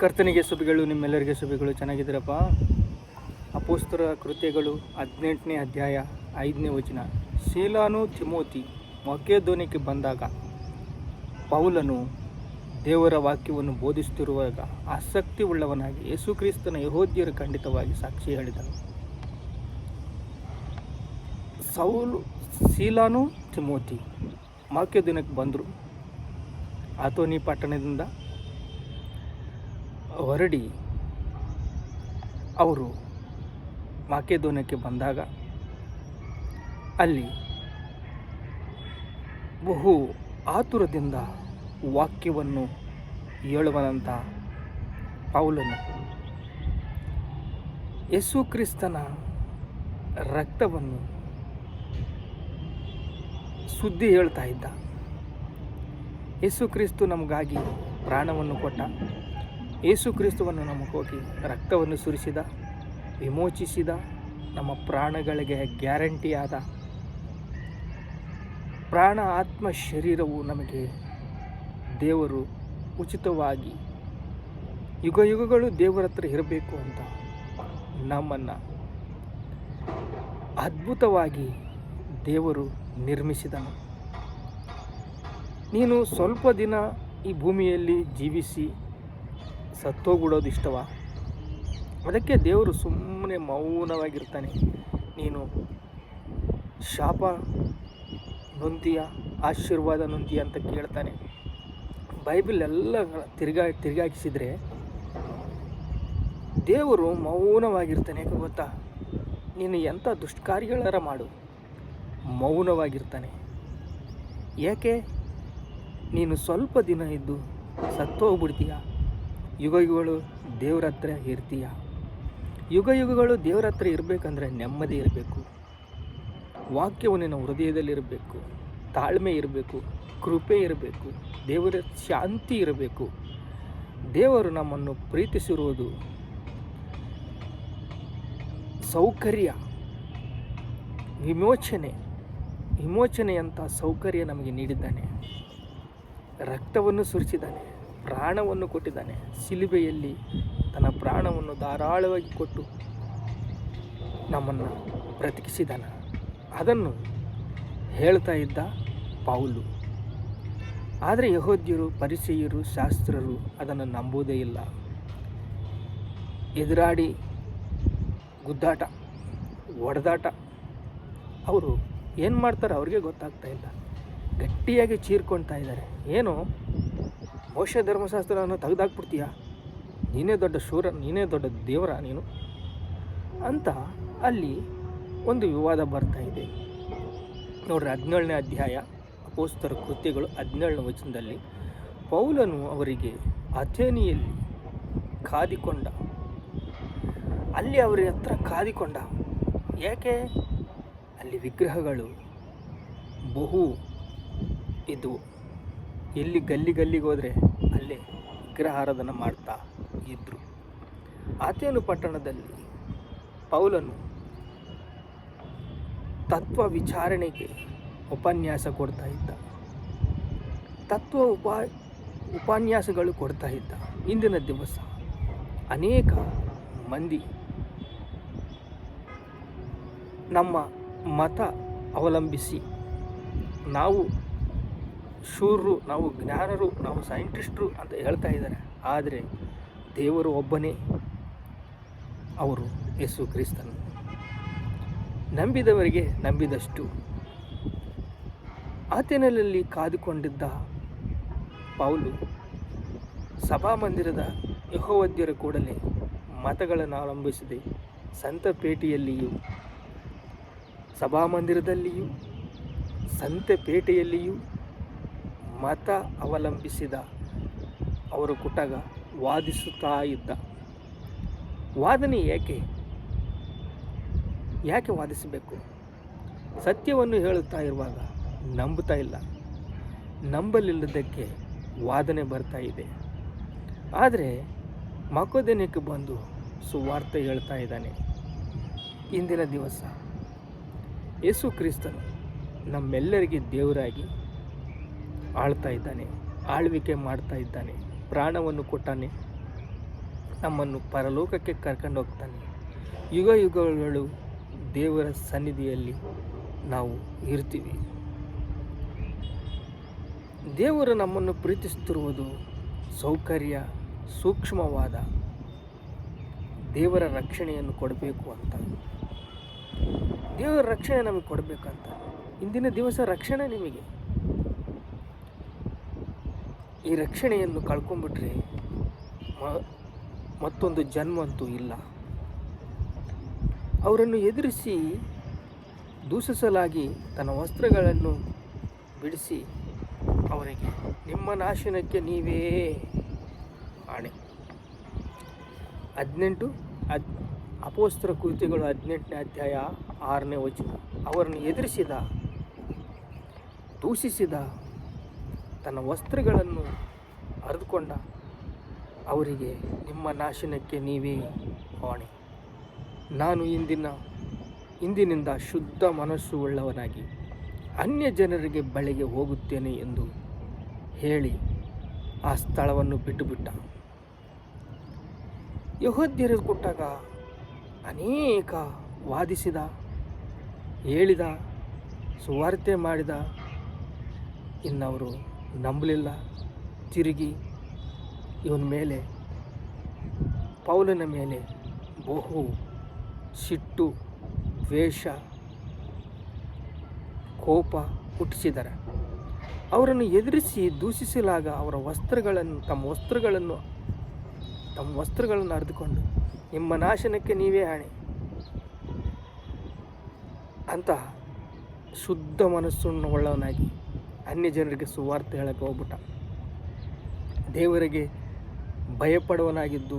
ಕರ್ತನಿಗೆ ಸುಬಿಗಳು ನಿಮ್ಮೆಲ್ಲರಿಗೆ ಸುಬಿಗಳು ಚೆನ್ನಾಗಿದ್ದೀರಪ್ಪ. ಅಪೋಸ್ತರ ಕೃತ್ಯಗಳು ಹದಿನೆಂಟನೇ ಅಧ್ಯಾಯ ಐದನೇ ವಚನ. ಶೀಲಾನು ತಿಮೋತಿ ಧ್ವನಿಗೆ ಬಂದಾಗ ಪೌಲನು ದೇವರ ವಾಕ್ಯವನ್ನು ಬೋಧಿಸುತ್ತಿರುವಾಗ ಆಸಕ್ತಿ ಉಳ್ಳವನಾಗಿ ಯೇಸುಕ್ರಿಸ್ತನ ಯಹೋದ್ಯರು ಖಂಡಿತವಾಗಿ ಸಾಕ್ಷಿ ಹೇಳಿದನು. ಸೌಲು ಶೀಲಾನು ತಿಮೋತಿ ಮಾಕ್ಯದಿನಕ್ಕೆ ಬಂದರು. ಆತೋನಿ ಪಟ್ಟಣದಿಂದ ಹೊರಡಿ ಅವರು ಮಾಕೆದೋನಕ್ಕೆ ಬಂದಾಗ ಅಲ್ಲಿ ಬಹು ಆತುರದಿಂದ ವಾಕ್ಯವನ್ನು ಹೇಳುವನಂತ ಪೌಲನು ಯೇಸು ಕ್ರಿಸ್ತನ ರಕ್ತವನ್ನು ಸುದ್ದಿ ಹೇಳ್ತಾ ಇದ್ದ. ಯೇಸು ಕ್ರಿಸ್ತು ನಮಗಾಗಿ ಪ್ರಾಣವನ್ನು ಕೊಟ್ಟ. ಯೇಸು ಕ್ರಿಸ್ತುವನ್ನು ನಮಗೋಗಿ ರಕ್ತವನ್ನು ಸುರಿಸಿದ, ವಿಮೋಚಿಸಿದ, ನಮ್ಮ ಪ್ರಾಣಗಳಿಗೆ ಗ್ಯಾರಂಟಿಯಾದ ಪ್ರಾಣ ಆತ್ಮ ಶರೀರವು ನಮಗೆ ದೇವರು ಉಚಿತವಾಗಿ ಯುಗ ಯುಗಗಳು ದೇವರ ಹತ್ರ ಇರಬೇಕು ಅಂತ ನಮ್ಮನ್ನು ಅದ್ಭುತವಾಗಿ ದೇವರು ನಿರ್ಮಿಸಿದನು. ನೀನು ಸ್ವಲ್ಪ ದಿನ ಈ ಭೂಮಿಯಲ್ಲಿ ಜೀವಿಸಿ ಸತ್ತೋಗ್ಬಿಡೋದು ಇಷ್ಟವ? ಅದಕ್ಕೆ ದೇವರು ಸುಮ್ಮನೆ ಮೌನವಾಗಿರ್ತಾನೆ. ನೀನು ಶಾಪ ನೊಂದಿಯ, ಆಶೀರ್ವಾದ ನೊಂದಿಯ ಅಂತ ಕೇಳ್ತಾನೆ. ಬೈಬಲ್ ಎಲ್ಲ ತಿರ್ಗಾ, ತಿರುಗಾಕಿಸಿದರೆ ದೇವರು ಮೌನವಾಗಿರ್ತಾನೆ. ಯಾಕೆ ಗೊತ್ತಾ? ನೀನು ಎಂಥ ದುಷ್ಕಾರ್ಯಗಳಾರ ಮಾಡು. ಮೌನವಾಗಿರ್ತಾನೆ. ಏಕೆ ನೀನು ಸ್ವಲ್ಪ ದಿನ ಇದ್ದು ಸತ್ತೋಗ್ಬಿಡ್ತೀಯ? ಯುಗ ಯುಗಗಳು ದೇವ್ರ ಹತ್ರ ಇರ್ತೀಯ? ಯುಗ ಯುಗಗಳು ದೇವ್ರ ಹತ್ರ ಇರಬೇಕಂದ್ರೆ ನೆಮ್ಮದಿ ಇರಬೇಕು. ವಾಕ್ಯವು ನಿನ್ನ ಹೃದಯದಲ್ಲಿರಬೇಕು ತಾಳ್ಮೆ ಇರಬೇಕು. ಕೃಪೆ ಇರಬೇಕು. ದೇವರ ಶಾಂತಿ ಇರಬೇಕು. ದೇವರು ನಮ್ಮನ್ನು ಪ್ರೀತಿಸಿರುವುದು ಸೌಕರ್ಯ. ವಿಮೋಚನೆ. ವಿಮೋಚನೆಯಂಥ ಸೌಕರ್ಯ ನಮಗೆ ನೀಡಿದ್ದಾನೆ. ರಕ್ತವನ್ನು ಸುರಿಸಿದ್ದಾನೆ. ಪ್ರಾಣವನ್ನು ಕೊಟ್ಟಿದ್ದಾನೆ. ಸಿಲುಬೆಯಲ್ಲಿ ತನ್ನ ಪ್ರಾಣವನ್ನು ಧಾರಾಳವಾಗಿ ಕೊಟ್ಟು ನಮ್ಮನ್ನು ಬ್ರತಿಕಿಸಿದಾನ. ಅದನ್ನು ಹೇಳ್ತಾ ಇದ್ದ ಪೌಲು. ಆದರೆ ಯಹೋದ್ಯರು ಪರಿಚಯರು ಶಾಸ್ತ್ರರು ಅದನ್ನು ನಂಬುವುದೇ ಇಲ್ಲ. ಎದುರಾಡಿ ಗುದ್ದಾಟ, ಒಡೆದಾಟ. ಅವರು ಏನು ಮಾಡ್ತಾರೆ ಅವ್ರಿಗೆ ಗೊತ್ತಾಗ್ತಾ ಇಲ್ಲ. ಗಟ್ಟಿಯಾಗಿ ಚೀರ್ಕೊಳ್ತಾ ಇದ್ದಾರೆ. ಏನು? ಮೋಶ ಧರ್ಮಶಾಸ್ತ್ರವನ್ನು ತೆಗೆದಾಕ್ಬಿಡ್ತೀಯ? ನೀನೇ ದೊಡ್ಡ ಶೂರ, ನೀನೇ ದೊಡ್ಡ ದೇವರ ನೀನು. ಅಂತ ಅಲ್ಲಿ ಒಂದು ವಿವಾದ ಬರ್ತಾ ಇದೆ. ನೋಡ್ರಿ, ಹದಿನೇಳನೇ ಅಧ್ಯಾಯ ಅಪೋಸ್ತರ ಕೃತ್ಯಗಳು ಹದಿನೇಳನೇ ವಚನದಲ್ಲಿ ಪೌಲನು ಅವರಿಗೆ ಅಥೇನಿಯಲ್ಲಿ ಕಾದಿಕೊಂಡ. ಅಲ್ಲಿ ಅವರ ಹತ್ರ ಕಾದಿಕೊಂಡ. ಯಾಕೆ? ಅಲ್ಲಿ ವಿಗ್ರಹಗಳು ಬಹು ಇದ್ದವು ಎಲ್ಲಿ ಗಲ್ಲಿ ಗಲ್ಲಿಗೆ ಹೋದರೆ ಅಲ್ಲೇ ವಿಗ್ರಹಾರಾಧನ ಮಾಡ್ತಾ ಇದ್ದರು ಆತೇನು ಪಟ್ಟಣದಲ್ಲಿ ಪೌಲನು ತತ್ವ ವಿಚಾರಣೆಗೆ ಉಪನ್ಯಾಸ ಕೊಡ್ತಾ ಇದ್ದ. ತತ್ವ ಉಪ, ಉಪನ್ಯಾಸಗಳು ಕೊಡ್ತಾ ಇದ್ದ. ಇಂದಿನ ದಿವಸ ಅನೇಕ ಮಂದಿ ನಮ್ಮ ಮತ ಅವಲಂಬಿಸಿ ನಾವು ಶೂರರು, ನಾವು ಜ್ಞಾನರು, ನಾವು ಸೈಂಟಿಸ್ಟ್ರು ಅಂತ ಹೇಳ್ತಾ ಇದ್ದಾರೆ. ಆದರೆ ದೇವರು ಒಬ್ಬನೇ ಅವರು ಯೇಸು ಕ್ರಿಸ್ತನು. ನಂಬಿದವರಿಗೆ ನಂಬಿದಷ್ಟು. ಆತನಲ್ಲಿ ಕಾದುಕೊಂಡಿದ್ದ ಪೌಲು ಸಭಾಮಂದಿರದ ಯಹೋವದ್ಯರ ಕೂಡಲೇ ಮತಗಳನ್ನು ಅವಲಂಬಿಸಿದೆ ಸಂತಪೇಟೆಯಲ್ಲಿಯೂ ಸಭಾಮಂದಿರದಲ್ಲಿಯೂ ಸಂತೆಪೇಟೆಯಲ್ಲಿಯೂ ಮತ ಅವಲಂಬಿಸಿದ ಅವರ ಕುಟಗ ವಾದಿಸುತ್ತಾ ಇದ್ದ. ವಾದನೆ ಏಕೆ? ಯಾಕೆ ವಾದಿಸಬೇಕು? ಸತ್ಯವನ್ನು ಹೇಳುತ್ತಾ ಇರುವಾಗ ನಂಬುತ್ತಾ ಇಲ್ಲ. ನಂಬಲಿಲ್ಲದಕ್ಕೆ ವಾದನೆ ಬರ್ತಾ ಇದೆ. ಆದರೆ ಮಕೋದನಕ್ಕೆ ಬಂದು ಸುವಾರ್ತೆ ಹೇಳ್ತಾ ಇದ್ದಾನೆ. ಇಂದಿನ ದಿವಸ ಯೇಸು ಕ್ರಿಸ್ತನು ನಮ್ಮೆಲ್ಲರಿಗೆ ದೇವರಾಗಿ ಆಳ್ತಾ ಇದ್ದಾನೆ, ಆಳ್ವಿಕೆ ಮಾಡ್ತಾ ಇದ್ದಾನೆ, ಪ್ರಾಣವನ್ನು ಕೊಟ್ಟಾನೆ, ನಮ್ಮನ್ನು ಪರಲೋಕಕ್ಕೆ ಕರ್ಕೊಂಡು ಹೋಗ್ತಾನೆ. ಯುಗ ಯುಗಗಳು ದೇವರ ಸನ್ನಿಧಿಯಲ್ಲಿ ನಾವು ಇರ್ತೀವಿ. ದೇವರು ನಮ್ಮನ್ನು ಪ್ರೀತಿಸುತ್ತಿರುವುದು ಸೌಕರ್ಯ, ಸೂಕ್ಷ್ಮವಾದ ದೇವರ ರಕ್ಷಣೆಯನ್ನು ಕೊಡಬೇಕು ಅಂತ. ದೇವರ ರಕ್ಷಣೆ ನಮಗೆ ಕೊಡಬೇಕಂತ. ಇಂದಿನ ದಿವಸ ರಕ್ಷಣೆ ನಿಮಗೆ. ಈ ರಕ್ಷಣೆಯನ್ನು ಕಳ್ಕೊಂಡ್ಬಿಟ್ರೆ ಮತ್ತೊಂದು ಜನ್ಮಂತೂ ಇಲ್ಲ. ಅವರನ್ನು ಎದುರಿಸಿ ದೂಷಿಸಲಾಗಿ ತನ್ನ ವಸ್ತ್ರಗಳನ್ನು ಬಿಡಿಸಿ ಅವರಿಗೆ, ನಿಮ್ಮ ನಾಶನಕ್ಕೆ ನೀವೇ ಆಣೆ. ಹದಿನೆಂಟು ಅದ್ ಅಪೋಸ್ತ್ರ ಕೃತಿಗಳು ಹದಿನೆಂಟನೇ ಅಧ್ಯಾಯ ಆರನೇ ವಚನ. ಅವರನ್ನು ಎದುರಿಸಿದ, ದೂಷಿಸಿದ ತನ್ನ ವಸ್ತ್ರಗಳನ್ನು ಹರಿದುಕೊಂಡ ಅವರಿಗೆ ನಿಮ್ಮ ನಾಶನಕ್ಕೆ ನೀವೇ ಹೊಣೆ. ನಾನು ಇಂದಿನ, ಇಂದಿನಿಂದ ಶುದ್ಧ ಮನಸ್ಸು ಉಳ್ಳವನಾಗಿ ಅನ್ಯ ಜನರಿಗೆ ಬಳಿಗೆ ಹೋಗುತ್ತೇನೆ ಎಂದು ಹೇಳಿ ಆ ಸ್ಥಳವನ್ನು ಬಿಟ್ಟುಬಿಟ್ಟ. ಯಹೋದ್ಯರು ಕೊಟ್ಟಾಗ ಅನೇಕ ವಾದಿಸಿದ, ಹೇಳಿದ, ಸುವಾರ್ತೆ ಮಾಡಿದ ಇನ್ನವರು ನಂಬಲಿಲ್ಲ. ತಿರುಗಿ ಇವನ ಮೇಲೆ, ಪೌಲನ ಮೇಲೆ ಬಹು ಸಿಟ್ಟು, ದ್ವೇಷ, ಕೋಪ ಹುಟ್ಟಿಸಿದ್ದಾರೆ. ಅವರನ್ನು ಎದುರಿಸಿ ದೂಷಿಸಲಾಗ ಅವರ ವಸ್ತ್ರಗಳನ್ನು, ತಮ್ಮ ವಸ್ತ್ರಗಳನ್ನು ತಮ್ಮ ವಸ್ತ್ರಗಳನ್ನು ಹರಿದುಕೊಂಡು, ನಿಮ್ಮ ನಾಶನಕ್ಕೆ ನೀವೇ ಹಾಣೆ. ಅಂತ ಶುದ್ಧ ಮನಸ್ಸನ್ನು ಉಳ್ಳವನಾಗಿ ಅನ್ಯ ಜನರಿಗೆ ಸುವಾರ್ತೆ ಹೇಳಕ್ಕೆ ಹೋಗ್ಬಿಟ್ಟ. ದೇವರಿಗೆ ಭಯಪಡುವನಾಗಿದ್ದು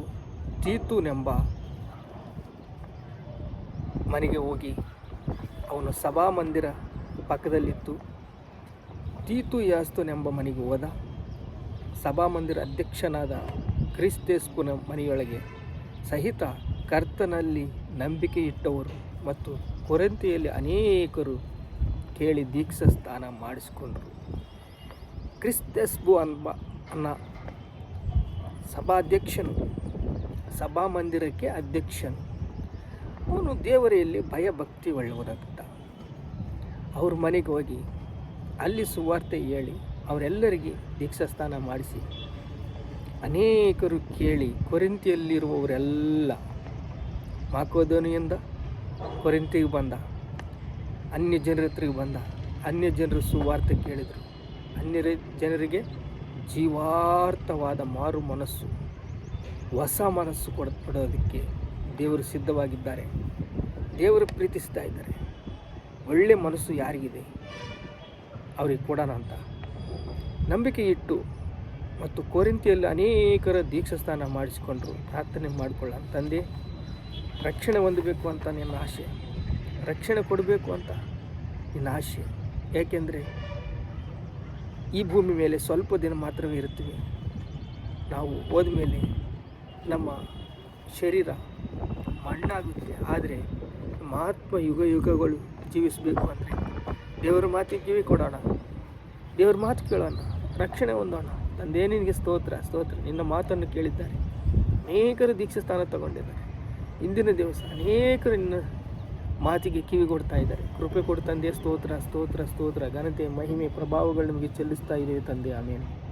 ತೀತುನೆಂಬ ಮನೆಗೆ ಹೋಗಿ ಅವನು ಸಭಾ ಮಂದಿರ ಪಕ್ಕದಲ್ಲಿತ್ತು. ತೀತು ಯಾಸ್ತುನೆಂಬ ಮನೆಗೆ ಹೋದ. ಸಭಾಮಂದಿರ ಅಧ್ಯಕ್ಷನಾದ ಕ್ರಿಸ್ತೇಸ್ಪುನ ಮನೆಯೊಳಗೆ ಸಹಿತ ಕರ್ತನಲ್ಲಿ ನಂಬಿಕೆ ಇಟ್ಟವರು ಮತ್ತು ಕೊರಂತಿಯಲ್ಲಿ ಅನೇಕರು ಕೇಳಿ ದೀಕ್ಷಾ ಸ್ನಾನ ಮಾಡಿಸಿಕೊಂಡರು. ಕ್ರಿಸ್ತೆಸ್ಬು ಅನ್ಬ ಅನ್ನ ಸಭಾಧ್ಯಕ್ಷನು, ಸಭಾಮಂದಿರಕ್ಕೆ ಅಧ್ಯಕ್ಷನು. ಅವನು ದೇವರಲ್ಲಿ ಭಯಭಕ್ತಿ ಒಳ್ಳೆಯವರಾಗಿದ್ದ ಅವ್ರ ಮನೆಗೆ ಹೋಗಿ ಅಲ್ಲಿ ಸುವಾರ್ತೆ ಹೇಳಿ ಅವರೆಲ್ಲರಿಗೆ ದೀಕ್ಷಾಸ್ನಾನ ಮಾಡಿಸಿ ಅನೇಕರು ಕೇಳಿ ಕೊರಿಂತಿಯಲ್ಲಿರುವವರೆಲ್ಲ ಮಾಕೋದನಿಯಿಂದ ಕೊರಿಂತಿಗೆ ಬಂದ ಅನ್ಯ ಜನರ ಹತ್ರಿಗೆ ಬಂದ ಅನ್ಯ ಜನರು ಸುವಾರ್ತೆ ಕೇಳಿದರು. ಅನ್ಯ ಜನರಿಗೆ ಜೀವಾರ್ಥವಾದ ಮಾರು ಮನಸ್ಸು, ಹೊಸ ಮನಸ್ಸು ಕೊಡ, ಕೊಡೋದಕ್ಕೆ ದೇವರು ಸಿದ್ಧವಾಗಿದ್ದಾರೆ. ದೇವರು ಪ್ರೀತಿಸ್ತಾ ಇದ್ದಾರೆ. ಒಳ್ಳೆ ಮನಸ್ಸು ಯಾರಿಗಿದೆ? ಅವರಿಗೆ ಕೊಡೋಣ ಅಂತ. ನಂಬಿಕೆ ಇಟ್ಟು ಮತ್ತು ಕೋರಿಂತಿಯಲ್ಲಿ ಅನೇಕರ ದೀಕ್ಷಾಸ್ಥಾನ ಮಾಡಿಸಿಕೊಂಡ್ರು. ಪ್ರಾರ್ಥನೆ ಮಾಡಿಕೊಳ್ಳ ತಂದೆ, ರಕ್ಷಣೆ ಹೊಂದಬೇಕು ಅಂತ ನಿನ್ನ ಆಸೆ. ರಕ್ಷಣೆ ಕೊಡಬೇಕು ಅಂತ ನಿನ್ನ ಆಸೆ. ಏಕೆಂದರೆ ಈ ಭೂಮಿ ಮೇಲೆ ಸ್ವಲ್ಪ ದಿನ ಮಾತ್ರವೇ ಇರುತ್ತೇವೆ. ನಾವು ಹೋದ ಮೇಲೆ ನಮ್ಮ ಶರೀರ ಮಣ್ಣಾಗುತ್ತೆ. ಆದರೆ ಮಹಾತ್ಮ ಯುಗ ಯುಗಗಳು ಜೀವಿಸಬೇಕು ಅಂದರೆ ದೇವರ ಮಾತಿಗೆ ಕಿವಿ ಕೊಡೋಣ. ದೇವ್ರ ಮಾತು ಕೇಳೋಣ. ರಕ್ಷಣೆ ಹೊಂದೋಣ. ತಂದೆ ನಿನಗೆ ಸ್ತೋತ್ರ ಸ್ತೋತ್ರ. ನಿನ್ನ ಮಾತನ್ನು ಕೇಳಿದ್ದಾರೆ. ಅನೇಕರು ದೀಕ್ಷಾ ಸ್ಥಾನ ತಗೊಂಡಿದ್ದಾರೆ. ಇಂದಿನ ದಿವಸ ಅನೇಕರು ನಿನ್ನ ಮಾತಿಗೆ ಕಿವಿ ಕೊಡ್ತಾ ಇದ್ದಾರೆ. ಕೃಪೆ ಕೊಡು ತಂದೆ ಸ್ತೋತ್ರ ಸ್ತೋತ್ರ ಸ್ತೋತ್ರ. ಘನತೆ ಮಹಿಮೆ, ಪ್ರಭಾವಗಳು ನಿಮಗೆ ಚೆಲ್ಲಿಸ್ತಾ ಇದೆ ತಂದೆ. ಆಮೇಲೆ